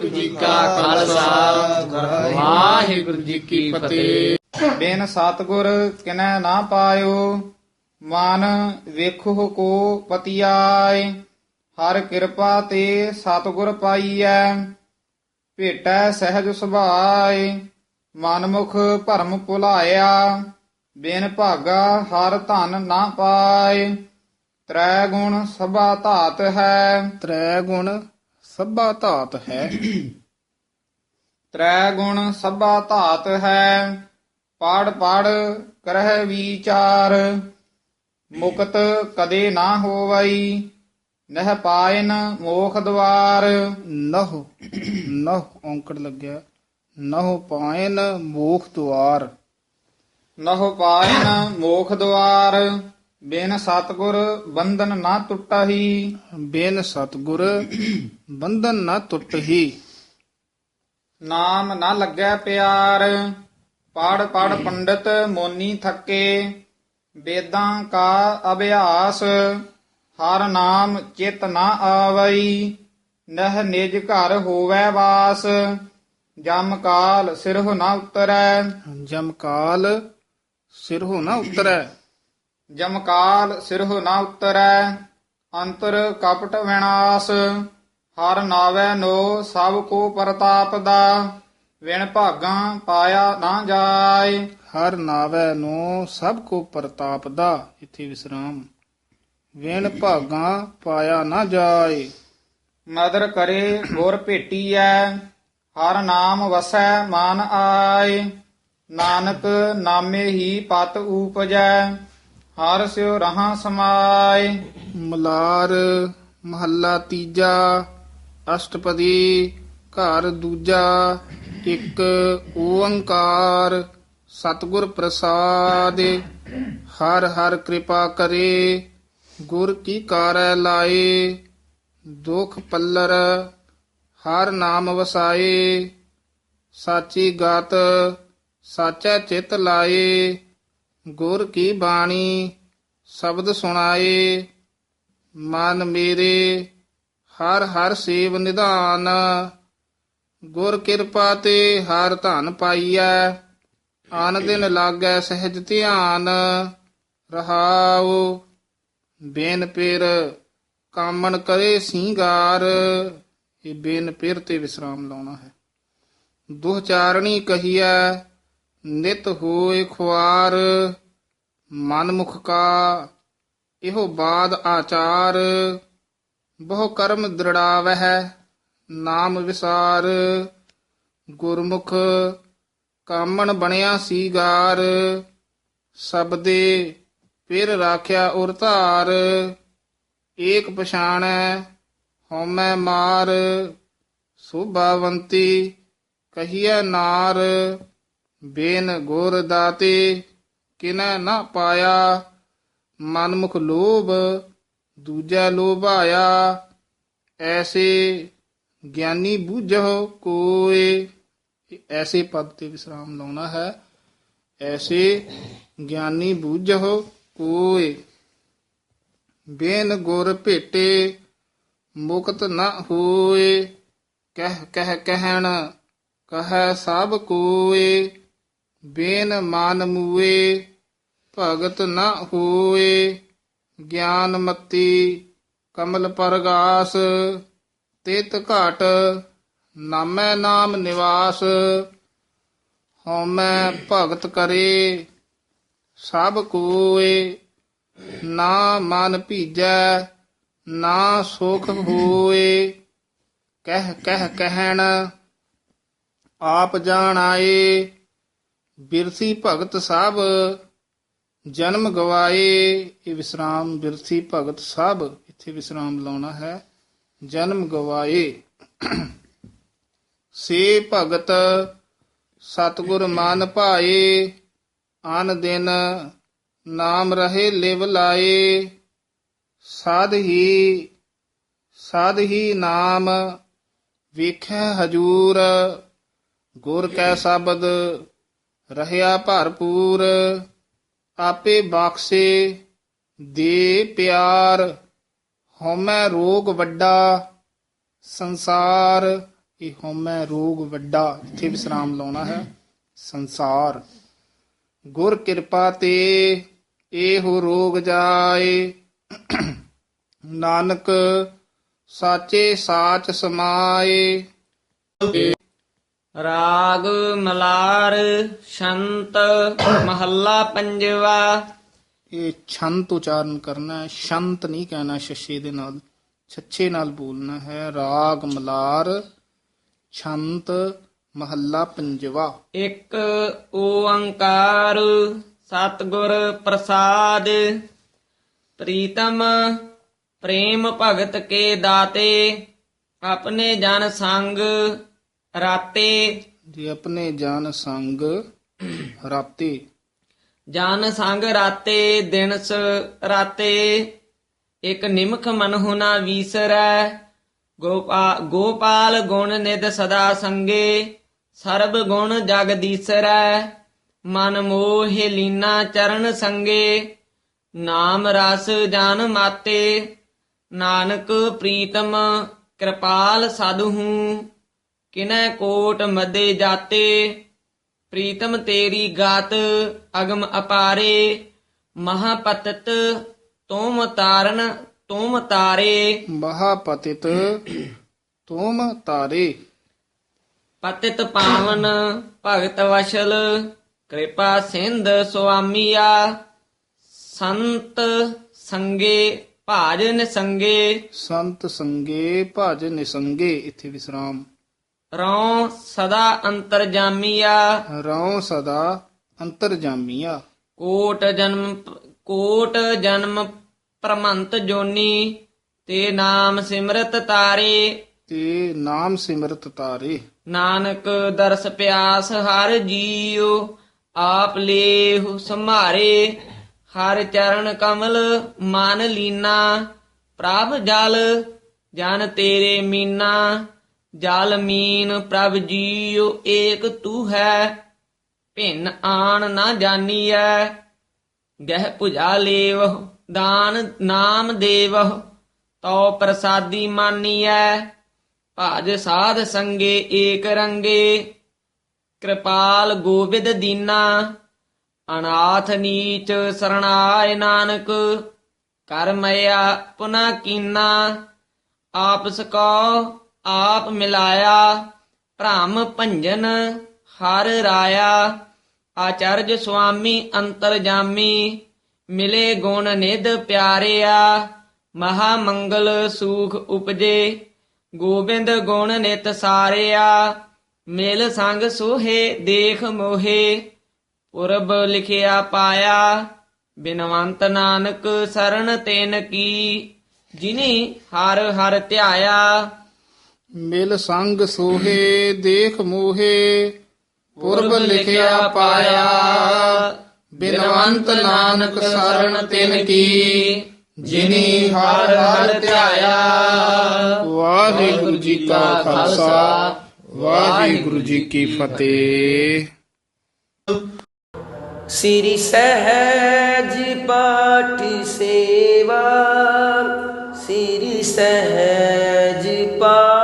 ਵਾਹਿਗੁਰੂ ਜੀ ਕਾ ਖਾਲਸਾ। ਵਾਹਿਗੁਰੂ ਜੀ ਕੀ ਫਤਿਹ। ਬਿਨ ਸਤਗੁਰ ਕਿਨੈ ਨਾ ਪਾਇਓ ਮਨ ਵੇਖੋ ਕੋ ਪਤਿਆਏ। ਹਰ ਕਿਰਪਾ ਤੇ ਸਤਗੁਰ ਪਾਈਐ ਭੇਟੈ ਸਹਿਜ ਸੁਭਾਏ। ਮਨਮੁਖ ਭਰਮ ਭੁਲਾਇਆ ਬਿਨ ਭਾਗਾ ਹਰ ਧਨ ਨਾ ਪਾਏ। ਤ੍ਰੈ ਗੁਣ ਸਭਾ ਧਾਤ ਹੈ। ਤ੍ਰੈ ਗੁਣ ਸਭਾ ਧਾਤ ਹੈ। ਤ੍ਰੈ ਗੁਣ ਸਭਾ ਧਾਤ ਹੈ ਪੜ ਪੜ ਕਰਹਿ ਵਿਚਾਰ ਮੁਕਤ ਕਦੇ ਨਾ ਹੋਵਈ ਨਹਿ ਪਾਇਨ ਮੋਖ ਦਵਾਰ। ਨਹੁ ਨਹੁ ਔਂਕੜ ਲੱਗਿਆ। ਨਹੁ ਪਾਇਨ ਮੋਖ ਦੁਆਰ। ਨਹੁ ਪਾਇਨ ਮੋਖ ਦਵਾਰ। ਬਿਨ ਸਤਗੁਰ ਬੰਧਨ ਨਾ ਟੁੱਟਹੀ। ਬਿਨ ਸਤਗੁਰ ਬੰਧਨ ਨਾ ਟੁੱਟਹੀ। ਨਾਮ ਨਾ ਲੱਗੈ ਪਿਆਰ ਪੜ ਪੜ ਪੰਡਤ ਮੋਨੀ ਥੱਕੇ। ਵੇਦਾਂ ਕਾ ਅਭਿਆਸ ਹਰ ਨਾਮ ਚਿਤ ਨਾ ਆਵਈ। ਨਹ ਨਿਜ ਘਰ ਹੋਵੈ ਵਾਸ ਜਮ ਕਾਲ ਸਿਰਹੁ ਨਾ ਉਤਰੈ। ਜਮ ਕਾਲ ਸਿਰਹੁ ਨਾ ਉਤਰੈ। ਜਮ ਕਾਲ ਸਿਰਹੁ ਨਾ ਉਤਰੈ ਅੰਤਰ ਕਪਟ ਵਿਨਾਸ਼ ਹਰ ਨਾਵੈ ਨੋ ਸਭ ਕੋ ਪ੍ਰਤਾਪ ਦਾ ਵਿਣ ਭਾਗਾਂ ਪਾਇਆ ਨਾ ਜਾਏ। ਹਰ ਨਾਵੈ ਨੂੰ ਸਭ ਕੋ ਪ੍ਰਤਾਪ ਦਾ ਇਥੇ ਵਿਸਰਾਮ। ਵੇਣ ਭਾਗਾ ਪਾਇਆ ਨਾ ਜਾਏ। ਨਦਰ ਕਰੇ ਗੁਰ ਭੇਟੀਐ ਹਰ ਨਾਮ ਵਸੈ ਮਨ ਆਏ। ਨਾਨਕ ਨਾਮੇ ਹੀ ਪਤ ਊਪਜੈ ਹਰ ਸਿਉ ਰਹਾ ਸਮਾਏ। ਮਲਾਰ ਮਹੱਲਾ ਤੀਜਾ, ਅਸ਼ਟਪਦੀ ਘਰ ਦੂਜਾ, ਇੱਕ ਓੰਕਾਰ, ਸਤਿਗੁਰ ਪ੍ਰਸਾਦ, ਹਰ ਹਰ ਕਿਰਪਾ ਕਰੇ, ਗੁਰ ਕੀ ਕਾਰੈ ਲਾਏ, ਦੁਖ ਪੱਲਰ, ਹਰ ਨਾਮ ਵਸਾਏ, ਸਾਚੀ ਗਤ, ਸਾਚਾ ਚਿਤ ਲਾਏ। ਗੁਰ ਕੀ ਬਾਣੀ, ਸ਼ਬਦ ਸੁਣਾਏ, ਮਨ ਮੇਰੇ, ਹਰ ਹਰ ਸੇਵ ਨਿਧਾਨ। ਗੁਰ ਕਿਰਪਾ ਤੇ ਹਰ ਧਨ ਪਾਈਐ ਆਨ ਦਿਨ ਲਾਗੈ ਸਹਿਜ ਧਿਆਨ। ਰਹਾਉ, ਬੇਨ ਪੇਰ ਕਾਮਣ ਕਰੇ ਸਿੰਗਾਰ। ਇਹ ਬੇਨ ਪਿਰ ਤੇ ਵਿਸਰਾਮ ਲਾਉਣਾ ਹੈ। ਦੁਹ ਚਾਰਣੀ ਕਹੀਐ ਨਿਤ ਹੋਏ ਖੁਆਰ, ਮਨਮੁਖ ਕਾ, ਇਹੋ ਬਾਦ ਆਚਾਰ, ਬਹੁ ਕਰਮ ਦ੍ਰਿੜਾਵਹਿ, ਨਾਮ ਵਿਸਾਰ। ਗੁਰਮੁਖ, ਕਾਮਣ ਬਣਿਆ ਸੀਗਾਰ ਸਬਦੇ ਫਿਰ ਰਾਖਿਆ ਉਰ ਧਾਰ। ਏਕ ਪਛਾਣੈ, ਹਉਮੈ ਮਾਰ, ਸੁਭਾਵੰਤੀ ਕਹੀਐ ਨਾਰ। ਬੇਨ ਗੁਰ ਦਾਤੇ, ਕਿਨੈ ਨਾ ਪਾਇਆ। ਮਨਮੁਖ ਲੋਭ, ਦੂਜਾ ਲੋਭਾਇਆ। ਐਸੇ ਗਿਆਨੀ ਬੂਝੋ ਕੋਏ। ਇਹ ਐਸੇ ਪਦ ਤੇ ਵਿਸਰਾਮ ਲਾਉਣਾ ਹੈ। ਐਸੇ ਗਿਆਨੀ ਬੂਝੋ ਕੋਏ। ਬੇਨ ਗੁਰ ਭੇਟੇ, ਮੁਕਤ ਨਾ ਹੋਏ। ਕਹਿ ਕਹਿ ਕਹਿਣ, ਕਹੈ ਸਭ ਕੋਏ। ਬੇਨ ਮਾਨ ਮੂਏ, ਭਗਤ ਨਾ ਹੋਏ, ਗਿਆਨ ਮਤੀ, ਕਮਲ ਪਰਗਾਸ, ਤਿਤ ਘਾਟ, ਨਾਮੈ ਨਾਮ ਨਿਵਾਸ, ਹਉਮੈ ਭਗਤ ਕਰੇ, ਸਭ ਕੋਏ, ਨਾ ਮਨ ਭੀਜੈ, ਨਾ ਸੁਖ ਹੋਏ, ਕਹਿ ਕਹਿ ਕਹਿਣ, ਆਪ ਜਾਣ ਆਏ ਬਿਰਸੀ ਭਗਤ ਸਾਹਿਬ ਜਨਮ ਗਵਾਏ, ਇਹ ਵਿਸਰਾਮ ਬਿਰਸੀ ਭਗਤ ਸਾਹਿਬ ਇੱਥੇ ਵਿਸਰਾਮ ਲਾਉਣਾ ਹੈ, ਜਨਮ ਗਵਾਏ। ਸੇ ਭਗਤ ਸਤਗੁਰ ਮਨ ਭਾਏ, ਆਨ ਦਿਨ ਨਾਮ ਰਹੇ ਲਿਵ ਲਾਏ। ਸਾਧ ਹੀ ਸਾਧ ਹੀ ਨਾਮ, ਵੇਖੈ ਹਜੂਰ, ਗੁਰ ਕੈ ਸ਼ਬਦ ਰਹਿਆ ਭਰਪੂਰ, ਆਪੇ ਬਖਸ਼ੇ ਦੇ ਪਿਆਰ। ਹਉਮੈ ਰੋਗ ਵੱਡਾ, ਸੰਸਾਰ, ਇਹ ਹਉਮੈ ਰੋਗ ਵੱਡਾ, ਇੱਥੇ ਵਿਸਰਾਮ ਲਾਉਣਾ ਹੈ। ਸੰਸਾਰ, ਗੁਰ ਕਿਰਪਾ ਤੇ ਇਹੋ ਰੋਗ ਜਾਏ। ਨਾਨਕ, ਸਾਚੇ ਸਾਚ ਸਮਾਏ। ਰਾਗ ਮਲਾਰ ਸ਼ੰਤ ਮਹੱਲਾ ਪੰਜਵਾ। ਇਹ ਛੰਤ ਉਚਾਰਨ ਕਰਨਾ ਹੈ ਸ਼ੰਤ ਨਹੀਂ ਕਹਿਣਾ ਸ਼ਸ਼ੇ ਦੇ ਨਾਲ ਛੱਛੇ ਨਾਲ ਬੋਲਣਾ ਹੈ। ਰਾਗ ਮਲਾਰ ਛੰਤ ਮਹੱਲਾ ਪੰਜਵਾ। ਇੱਕ ਓੰਕਾਰ ਸਤਿਗੁਰ ਪ੍ਰਸਾਦ ਪ੍ਰੀਤਮ ਪ੍ਰੇਮ ਭਗਤ ਕੇ ਦਾਤੇ ਆਪਣੇ ਜਨ ਸੰਗ ਰਾਤੇ। ਜੇ ਆਪਣੇ ਜਨ ਸੰਗ ਰਾਤੇ। ਜਨ ਸੰਗ ਰਾਤੇ ਦਿਨਸ ਰਾਤੇ। ਇਕ ਨਿਮਖ ਮਨ ਹੁਨਾ ਵੀਸਰੈ। ਗੋਪਾ ਗੋਪਾਲ ਗੁਣ ਨਿਦ ਸਦਾ ਸੰਗੇ। ਸਰਬ ਗੁਣ ਜਗਦੀਸਰੈ ਮਨ ਮੋਹਿ ਲੀਨਾ ਚਰਨ ਸੰਗੇ। ਨਾਮ ਰਸ ਜਨ ਮਾਤੇ। ਨਾਨਕ ਪ੍ਰੀਤਮ ਕਿਰਪਾਲ ਸਾਧੂ ਕਿਨੈ ਕੋਟ ਮਦੇ ਜਾਤੇ ਪ੍ਰੀਤਮ ਤੇਰੀ ਗਾਤ ਅਗਮ ਅਪਾਰੇ ਮਹਾਪਤਤ ਤੁਮ ਤਾਰਨ ਤੁਮ ਤਾਰੇ। ਮਹਾਪਤਿਤ ਤੁਮ ਤਾਰੇ। ਪਤਿਤ ਪਾਵਨ ਭਗਤ ਵਸ਼ਲ ਕਿਰਪਾ ਸਿੰਧ ਸੁਆਮੀਆ। ਸੰਤ ਸੰਗੇ ਭਾਜਨ ਸੰਗੇ ਸੰਤ ਸੰਗੇ ਭਜ ਨਿਸੰਗੇ ਇੱਥੇ ਵਿਸਰਾਮ। ਰਉ ਸਦਾ ਅੰਤਰਜਾਮੀਆ। ਰਉ ਸਦਾ ਅੰਤਰਜਾਮੀਆ। ਕੋਟ ਜਨਮ ਕੋਟ ਜਨਮ ਪ੍ਰਮੰਤ ਜੋਨੀ। ਤੇ ਨਾਮ ਸਿਮਰਤ ਤਾਰੇ। ਤੇ ਨਾਮ ਸਿਮਰਤ ਤਾਰੇ। ਨਾਨਕ ਦਰਸ ਪਿਆਸ ਹਰ ਜੀਉ ਆਪ ਲੇਹੁ ਸੰਭਾਰੇ। ਹਰ ਚਰਨ ਕਮਲ ਮਨ ਲੀਨਾ ਪ੍ਰਭ ਜਲ ਜਨ ਤੇਰੇ ਮੀਨਾ। ਜਲ ਮੀਨ ਪ੍ਰਭ ਜੀਉ ਏਕ ਤੂ ਹੈ, ਭਿੰਨ ਆਣ ਨਾ ਜਾਣੀਐ ਗਹਿ ਭੁਜਾ ਲੇਵ ਦਾਨ ਨਾਮ ਦੇਵ ਤਉ ਪ੍ਰਸਾਦੀ ਮਾਨੀਐ। ਭਾਜ ਸਾਧ ਸੰਗੇ ਏਕ ਰੰਗੇ, ਕਿਰਪਾਲ ਗੋਬਿੰਦ ਦੀਨਾ। ਅਨਾਥ ਨੀਚ ਸਰਣਾਏ ਨਾਨਕ ਕਰ ਮਇਆ ਪੁਨਾ ਕੀਨਾ। ਆਪਸ ਕੋ ਆਪ ਮਿਲਾਇਆ, ਭ੍ਰਮ ਭੰਜਨ ਹਰ ਰਾਇਆ। ਆਚਰਜ ਸੁਆਮੀ ਅੰਤਰਜਾਮੀ ਮਿਲੇ ਗੁਣ ਨਿਧ ਪਿਆਰਿਆ। ਮਹਾ ਮੰਗਲ ਸੂਖ ਉਪਜੇ, ਗੋਬਿੰਦ ਗੁਣ ਨਿਤ ਸਾਰਿਆ। ਮਿਲ ਸੰਗ ਸੋਹੇ ਦੇਖ ਮੋਹੇ, ਪੁਰਬ ਲਿਖਿਆ ਪਾਇਆ। ਬਿਨਵੰਤ ਨਾਨਕ ਸਰਣ ਤੈਨ ਕੀ, ਜਿਨੀ ਹਰ ਹਰ ਧਿਆਇਆ। ਮਿਲ ਸੰਗ ਸੋਹੇ, ਦੇਖ ਮੋਹੇ, ਪੁਰਬ ਲਿਖਿਆ ਪਾਇਆ। ਬਿਨਵੰਤ ਨਾਨਕ ਸਰਣ ਤਿਨ ਕੀ, ਜਿਨੀ ਹਰ ਹਰ ਧਿਆਇਆ। ਵਾਹਿਗੁਰੂ ਜੀ ਕਾ ਖਾਲਸਾ, ਵਾਹਿਗੁਰੂ ਜੀ ਕੀ ਫਤਿਹ। ਸ੍ਰੀ ਸਹਿਜ ਪਾਠ ਸੇਵਾ, ਸ੍ਰੀ ਸਹਿਜ ਪਾਠ